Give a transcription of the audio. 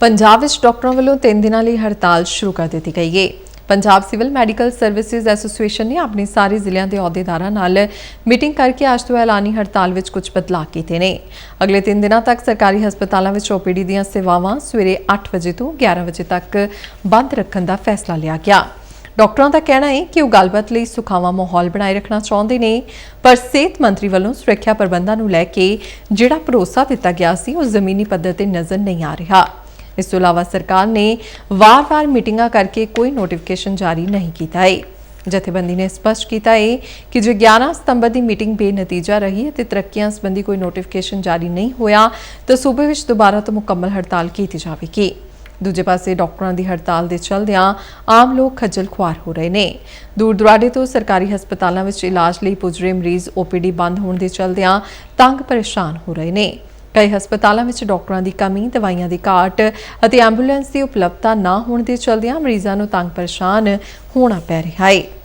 ਪੰਜਾਬ ਵਿੱਚ ਡਾਕਟਰਾਂ ਵੱਲੋਂ 3 ਦਿਨਾਂ ਲਈ ਹੜਤਾਲ ਸ਼ੁਰੂ ਕਰ ਦਿੱਤੀ ਗਈ ਹੈ Punjab civil medical services association ਨੇ ਆਪਣੇ ਸਾਰੇ ਜ਼ਿਲ੍ਹਿਆਂ ਦੇ ਅਹੁਦੇਦਾਰਾਂ ਨਾਲ ਮੀਟਿੰਗ ਕਰਕੇ ਅੱਜ ਤੋਂ ਐਲਾਨੀ ਹੜਤਾਲ ਵਿੱਚ ਕੁਝ ਬਦਲਾਅ ਕੀਤੇ ਨੇ। ਅਗਲੇ 3 ਦਿਨਾਂ ਤੱਕ ਸਰਕਾਰੀ ਹਸਪਤਾਲਾਂ ਵਿੱਚ ਓਪੀਡੀ ਦੀਆਂ ਸੇਵਾਵਾਂ ਸਵੇਰੇ 8 ਵਜੇ ਤੋਂ 11 ਵਜੇ ਤੱਕ ਬੰਦ ਰੱਖਣ ਦਾ ਫੈਸਲਾ ਲਿਆ ਗਿਆ। ਡਾਕਟਰਾਂ ਦਾ ਕਹਿਣਾ ਹੈ ਕਿ ਉਹ ਗੱਲਬਾਤ ਲਈ ਸੁਖਾਵਾਂ ਮਾਹੌਲ ਬਣਾਏ ਰੱਖਣਾ ਚਾਹੁੰਦੇ ਨੇ, ਪਰ ਸਿਹਤ ਮੰਤਰੀ ਵੱਲੋਂ ਸੁਰੱਖਿਆ ਪ੍ਰਬੰਧਾਂ ਨੂੰ ਲੈ ਕੇ ਜਿਹੜਾ ਭਰੋਸਾ ਦਿੱਤਾ ਗਿਆ ਸੀ, ਉਹ ਜ਼ਮੀਨੀ ਪੱਧਰ ਤੇ ਨਜ਼ਰ ਨਹੀਂ ਆ ਰਿਹਾ। ਇਸ ਤੋਂ ਇਲਾਵਾ ਸਰਕਾਰ ਨੇ ਵਾਰ-ਵਾਰ ਮੀਟਿੰਗਾਂ ਕਰਕੇ ਕੋਈ ਨੋਟੀਫਿਕੇਸ਼ਨ ਜਾਰੀ ਨਹੀਂ ਕੀਤਾ ਹੈ ਜਥੇਬੰਦੀ ਨੇ ਸਪਸ਼ਟ ਕੀਤਾ ਹੈ ਕਿ ਜੇ 11 ਸਤੰਬਰ ਦੀ ਮੀਟਿੰਗ ਬੇਨਤੀਜਾ ਰਹੀ ਅਤੇ ਤਰੱਕੀਆਂ ਸੰਬੰਧੀ ਕੋਈ ਨੋਟੀਫਿਕੇਸ਼ਨ ਜਾਰੀ ਨਹੀਂ ਹੋਇਆ, ਤਾਂ ਸੂਬੇ ਵਿੱਚ ਦੁਬਾਰਾ ਤੋਂ ਮੁਕੰਮਲ ਹੜਤਾਲ ਕੀਤੀ ਜਾਵੇਗੀ। ਦੂਜੇ ਪਾਸੇ ਡਾਕਟਰਾਂ ਦੀ ਹੜਤਾਲ ਦੇ ਚਲਦਿਆਂ ਆਮ ਲੋਕ ਖੱਜਲ ਖੁਆਰ ਹੋ ਰਹੇ ਨੇ। ਦੂਰ ਦੁਰਾਡੇ ਤੋਂ ਸਰਕਾਰੀ ਹਸਪਤਾਲਾਂ ਵਿੱਚ ਇਲਾਜ ਲਈ ਪੁੱਜ ਰਹੇ ਮਰੀਜ਼ ਓਪੀਡੀ ਬੰਦ ਹੋਣ ਦੇ ਚਲਦਿਆਂ ਤੰਗ ਪਰੇਸ਼ਾਨ ਹੋ ਰਹੇ ਨੇ। ਕਈ ਹਸਪਤਾਲਾਂ ਵਿੱਚ ਡਾਕਟਰਾਂ ਦੀ ਕਮੀ, ਦਵਾਈਆਂ ਦੀ ਘਾਟ ਅਤੇ ਐਂਬੂਲੈਂਸ ਦੀ ਉਪਲਬਧਤਾ ਨਾ ਹੋਣ ਦੇ ਚਲਦਿਆਂ ਮਰੀਜ਼ਾਂ ਨੂੰ ਤੰਗ ਪਰੇਸ਼ਾਨ ਹੋਣਾ ਪੈ ਰਿਹਾ ਹੈ